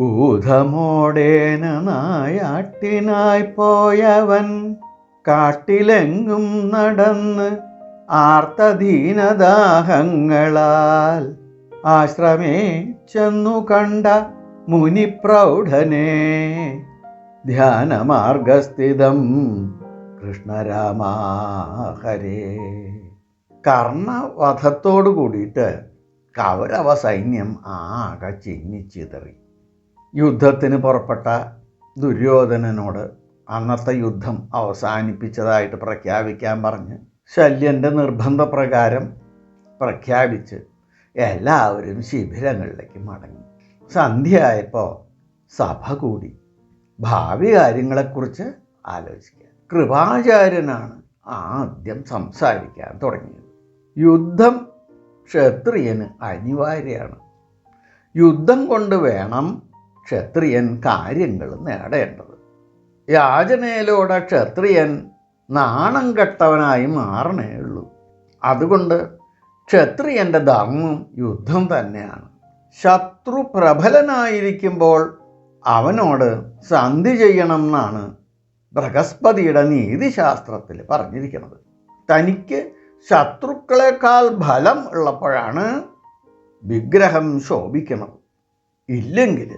ഊധമോടേന നായാട്ടിനായി പോയവൻ കാട്ടിലെങ്ങും നടന്ന് ആർത്തധീനദാഹങ്ങളാൽ ആശ്രമേ ചെന്നു കണ്ട മുനിപ്രൗഢനെ. ധ്യാനമാർഗസ്ഥിതം കൃഷ്ണരാമാഹരേ കർണവധത്തോടു കൂടിയിട്ട് കൗരവ സൈന്യം ആകെ ചിന്നിച്ചിതറി. യുദ്ധത്തിന് പുറപ്പെട്ട ദുര്യോധനനോട് അന്നത്തെ യുദ്ധം അവസാനിപ്പിച്ചതായിട്ട് പ്രഖ്യാപിക്കാൻ പറഞ്ഞ് ശല്യന്റെ നിർബന്ധപ്രകാരം പ്രഖ്യാപിച്ച് എല്ലാവരും ശിബിരങ്ങളിലേക്ക് മടങ്ങി. സന്ധ്യയായപ്പോൾ സഭ കൂടി. ഭാവി കാര്യങ്ങളെക്കുറിച്ച് ആലോചിക്കുക. കൃപാചാര്യനാണ് ആദ്യം സംസാരിക്കാൻ തുടങ്ങിയത്. യുദ്ധം ക്ഷത്രിയന് അനിവാര്യമാണ്. യുദ്ധം കൊണ്ട് വേണം ക്ഷത്രിയൻ കാര്യങ്ങൾ നേടേണ്ടത്. യാചനയിലൂടെ ക്ഷത്രിയൻ നാണം കെട്ടവനായി മാറണേ ഉള്ളൂ അതുകൊണ്ട് ക്ഷത്രിയന്റെ ധർമ്മം യുദ്ധം തന്നെയാണ്. ശത്രു പ്രബലനായിരിക്കുമ്പോൾ അവനോട് സന്ധി ചെയ്യണം എന്നാണ് ബൃഹസ്പതിയുടെ നീതിശാസ്ത്രത്തിൽ പറഞ്ഞിരിക്കുന്നത്. തനിക്ക് ശത്രുക്കളെക്കാൾ ഫലം ഉള്ളപ്പോഴാണ് വിഗ്രഹം ശോഭിക്കണം ഇല്ലെങ്കിൽ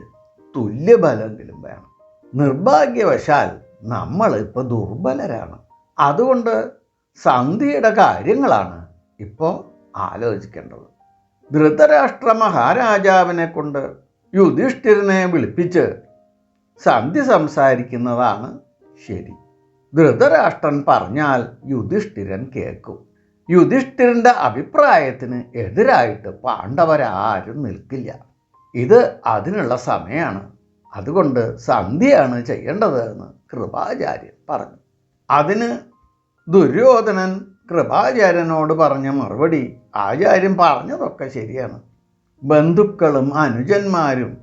തുല്യബലമെങ്കിലും വേണം. നിർഭാഗ്യവശാൽ നമ്മൾ ഇപ്പോൾ ദുർബലരാണ്. അതുകൊണ്ട് സന്ധിയുടെ കാര്യങ്ങളാണ് ഇപ്പോൾ ആലോചിക്കേണ്ടത്. ധൃതരാഷ്ട്ര മഹാരാജാവിനെ കൊണ്ട് യുധിഷ്ഠിരനെ വിളിപ്പിച്ച് സന്ധി സംസാരിക്കുന്നതാണ് ശരി. ധൃതരാഷ്ട്രൻ പറഞ്ഞാൽ യുധിഷ്ഠിരൻ കേൾക്കും. യുധിഷ്ഠിരന്റെ അഭിപ്രായത്തിന് എതിരായിട്ട് പാണ്ഡവരാരും നിൽക്കില്ല. ഇത് അതിനുള്ള സമയമാണ് അതുകൊണ്ട് സന്ധ്യയാണ് ചെയ്യേണ്ടത് എന്ന് കൃപാചാര്യൻ പറഞ്ഞു. അതിന് ദുര്യോധനൻ കൃപാചാര്യനോട് പറഞ്ഞ മറുപടി ആചാര്യൻ പറഞ്ഞതൊക്കെ ശരിയാണ്. ബന്ധുക്കളും അനുജന്മാരും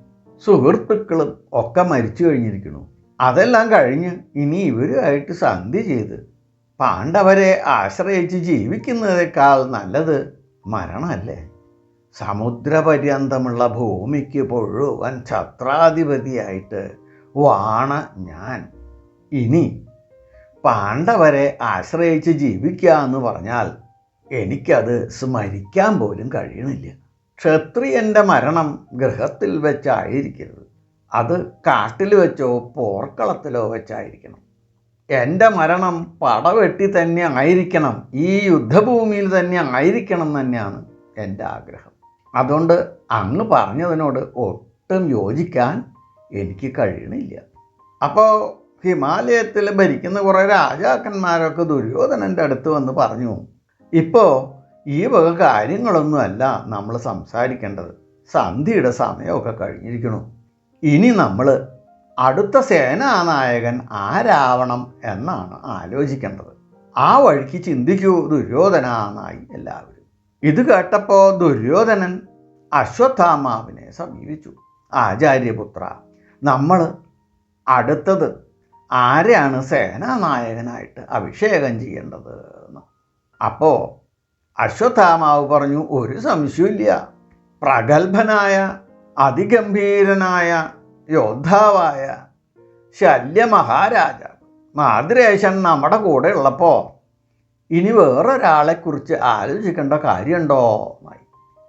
സുഹൃത്തുക്കളും ഒക്കെ മരിച്ചു കഴിഞ്ഞിരിക്കുന്നു. അതെല്ലാം കഴിഞ്ഞ് ഇനി ഇവരുമായിട്ട് സന്ധി ചെയ്ത് പാണ്ഡവരെ ആശ്രയിച്ച് ജീവിക്കുന്നതിനേക്കാൾ നല്ലത് മരണമല്ലേ? സമുദ്രപര്യന്തമുള്ള ഭൂമിക്ക് മുഴുവൻ ഛത്രാധിപതിയായിട്ട് വാണ ഞാൻ. ഇനി പാണ്ഡവരെ ആശ്രയിച്ച് ജീവിക്കുക എന്ന് പറഞ്ഞാൽ എനിക്കത് സ്മരിക്കാൻ പോലും കഴിയണില്ല. ക്ഷത്രിയന്റെ മരണം ഗൃഹത്തിൽ വെച്ചായിരിക്കരുത്. അത് കാട്ടിൽ വെച്ചോ പോർക്കളത്തിലോ വെച്ചായിരിക്കണം. എന്റെ മരണം പടവെട്ടി തന്നെ ആയിരിക്കണം. ഈ യുദ്ധഭൂമിയിൽ തന്നെ ആയിരിക്കണം തന്നെയാണ് എന്റെ ആഗ്രഹം. അതുകൊണ്ട് അങ്ങ് പറഞ്ഞതിനോട് ഒട്ടും യോജിക്കാൻ എനിക്ക് കഴിയണില്ല. അപ്പോൾ ഹിമാലയത്തിൽ ഭരിക്കുന്ന കുറേ രാജാക്കന്മാരൊക്കെ ദുര്യോധനന്റെ അടുത്ത് വന്ന് പറഞ്ഞു ഇപ്പോൾ ഈ വക കാര്യങ്ങളൊന്നുമല്ല നമ്മൾ സംസാരിക്കേണ്ടത്. സന്ധിയുടെ സമയമൊക്കെ കഴിഞ്ഞിരിക്കണു ഇനി നമ്മൾ അടുത്ത സേനാനായകൻ ആരാവണം എന്നാണ് ആലോചിക്കേണ്ടത്. ആ വഴിക്ക് ചിന്തിക്കൂ ദുര്യോധനാന്നായി എല്ലാവരും. ഇത് കേട്ടപ്പോൾ ദുര്യോധനൻ അശ്വത്ഥാമാവിനെ സമീപിച്ചു. ആചാര്യപുത്ര നമ്മൾ അടുത്തത് ആരെയാണ് സേനാനായകനായിട്ട് അഭിഷേകം ചെയ്യേണ്ടത് എന്ന്. അപ്പോൾ അശ്വത്ഥാമാവ് പറഞ്ഞു ഒരു സംശയമില്ല പ്രഗത്ഭനായ അതിഗംഭീരനായ യോദ്ധാവായ ശല്യമഹാരാജ മാതൃേശൻ നമ്മുടെ കൂടെ ഉള്ളപ്പോൾ ഇനി വേറൊരാളെ കുറിച്ച് ആലോചിക്കേണ്ട കാര്യമുണ്ടോ? എന്നായി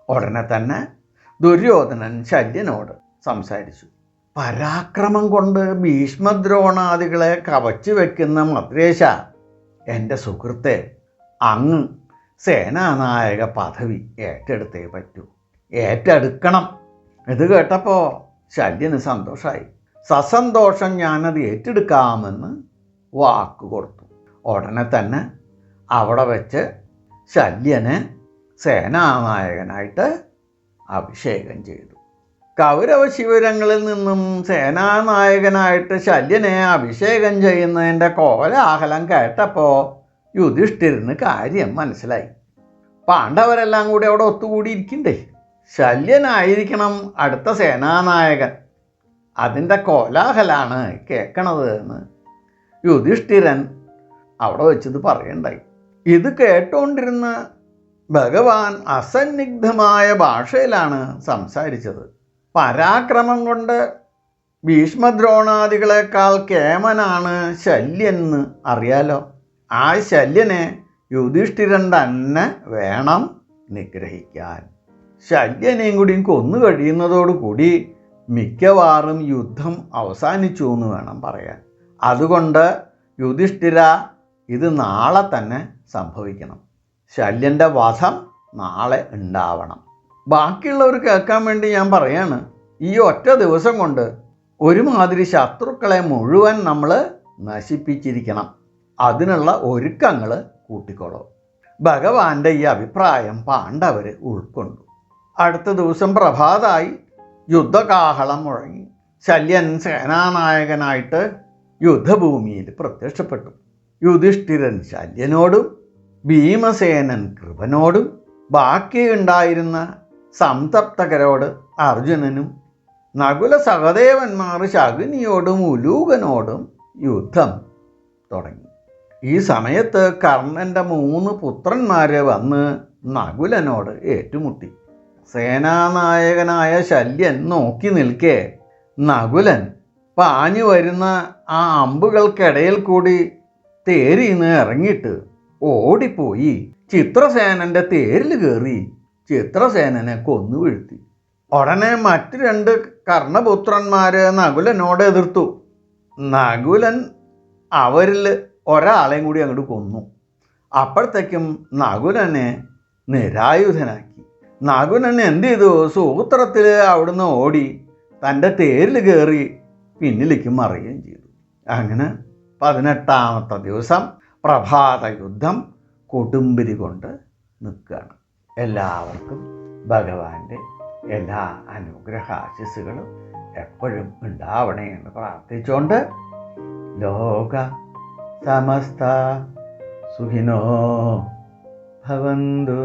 ഉടനെ തന്നെ ദുര്യോധനൻ ശല്യനോട് സംസാരിച്ചു. പരാക്രമം കൊണ്ട് ഭീഷ്മദ്രോണാദികളെ കവച്ചു വെക്കുന്ന മദ്രേശ എന്റെ സുഹൃത്തെ അങ്ങ് സേനാനായക പദവി ഏറ്റെടുത്തേ പറ്റൂ. ഏറ്റെടുക്കണം. ഇത് കേട്ടപ്പോൾ ശല്യന് സന്തോഷമായി സസന്തോഷം ഞാനത് ഏറ്റെടുക്കാമെന്ന് വാക്ക് കൊടുത്തു ഉടനെ തന്നെ അവിടെ വെച്ച് ശല്യനെ സേനാനായകനായിട്ട് അഭിഷേകം ചെയ്തു. കൗരവ ശിബിരങ്ങളിൽ നിന്നും സേനാനായകനായിട്ട് ശല്യനെ അഭിഷേകം ചെയ്യുന്നതിന്റെ കോലാഹലം കേട്ടപ്പോൾ യുധിഷ്ഠിരന് കാര്യം മനസ്സിലായി. പാണ്ഡവരെല്ലാം കൂടി അവിടെ ഒത്തുകൂടിയിരിക്കണ്ടേ ശല്യനായിരിക്കണം അടുത്ത സേനാനായകൻ. അതിന്റെ കോലാഹലാണ് കേൾക്കണത് എന്ന് യുധിഷ്ഠിരൻ അവിടെ വെച്ചത് പറയണ്ടായി. ഇത് കേട്ടുകൊണ്ടിരുന്ന ഭഗവാൻ അസന്നിഗ്ധമായ ഭാഷയിലാണ് സംസാരിച്ചത്. പരാക്രമം കൊണ്ട് ഭീഷ്മദ്രോണാദികളെക്കാൾ കേമനാണ് ശല്യെന്ന് അറിയാലോ? ആ ശല്യനെ യുധിഷ്ഠിരൻ തന്നെ വേണം നിഗ്രഹിക്കാൻ. ശല്യനെയും കൂടിയും കൊന്നു കഴിയുന്നതോടുകൂടി മിക്കവാറും യുദ്ധം അവസാനിച്ചു എന്ന് വേണം പറയാൻ. അതുകൊണ്ട് യുധിഷ്ഠിര ഇത് നാളെ തന്നെ സംഭവിക്കണം. ശല്യന്റെ വധം നാളെ ഉണ്ടാവണം. ബാക്കിയുള്ളവർ കേൾക്കാൻ വേണ്ടി ഞാൻ പറയാണ് ഈ ഒറ്റ ദിവസം കൊണ്ട് ഒരുമാതിരി ശത്രുക്കളെ മുഴുവൻ നമ്മൾ നശിപ്പിച്ചിരിക്കണം. അതിനുള്ള ഒരുക്കങ്ങൾ കൂട്ടിക്കോളൂ ഭഗവാന്റെ ഈ അഭിപ്രായം പാണ്ഡവർ ഉൾക്കൊണ്ടു. അടുത്ത ദിവസം പ്രഭാതായി യുദ്ധകാഹളം മുഴങ്ങി. ശല്യൻ സേനാനായകനായിട്ട് യുദ്ധഭൂമിയിൽ പ്രത്യക്ഷപ്പെട്ടു. യുധിഷ്ഠിരൻ ശല്യനോടും ഭീമസേനൻ കൃപനോടും ബാക്കിയുണ്ടായിരുന്ന സംതപ്തകരോട് അർജുനനും നകുല സഹദേവന്മാർ ശകുനിയോടും ഉലൂകനോടും യുദ്ധം തുടങ്ങി. ഈ സമയത്ത് കർണന്റെ മൂന്ന് പുത്രന്മാർ വന്ന് നകുലനോട് ഏറ്റുമുട്ടി. സേനാനായകനായ ശല്യൻ നോക്കി നിൽക്കെ നകുലൻ പാഞ്ഞു വരുന്ന ആ അമ്പുകൾക്കിടയിൽ കൂടി തേരിന്ന് ഇറങ്ങിയിട്ട് ഓടിപ്പോയി. ചിത്രസേനന്റെ തേരിൽ കയറി ചിത്രസേനനെ കൊന്നു വീഴ്ത്തി. ഉടനെ മറ്റു രണ്ട് കർണപുത്രന്മാര് നകുലനോട് എതിർത്തു. നകുലൻ അവരിൽ ഒരാളെയും കൂടി അങ്ങോട്ട് കൊന്നു. അപ്പോഴത്തേക്കും നകുലനെ നിരായുധനാക്കി. നകുലൻ എന്ത് ചെയ്തു? സൂത്രത്തിൽ അവിടുന്ന് ഓടി തന്റെ തേരിൽ കയറി പിന്നിലേക്ക് മറിയുകയും ചെയ്തു. അങ്ങനെ പതിനെട്ടാമത്തെ ദിവസം പ്രഭാത യുദ്ധം കൊടുമ്പിരി കൊണ്ട് നിൽക്കുകയാണ്. എല്ലാവർക്കും ഭഗവാന്റെ എല്ലാ അനുഗ്രഹാശിസുകളും എപ്പോഴും ഉണ്ടാവണേ എന്ന് പ്രാർത്ഥിച്ചുകൊണ്ട് ലോക സമസ്ത സുഖിനോ ഭവന്തു.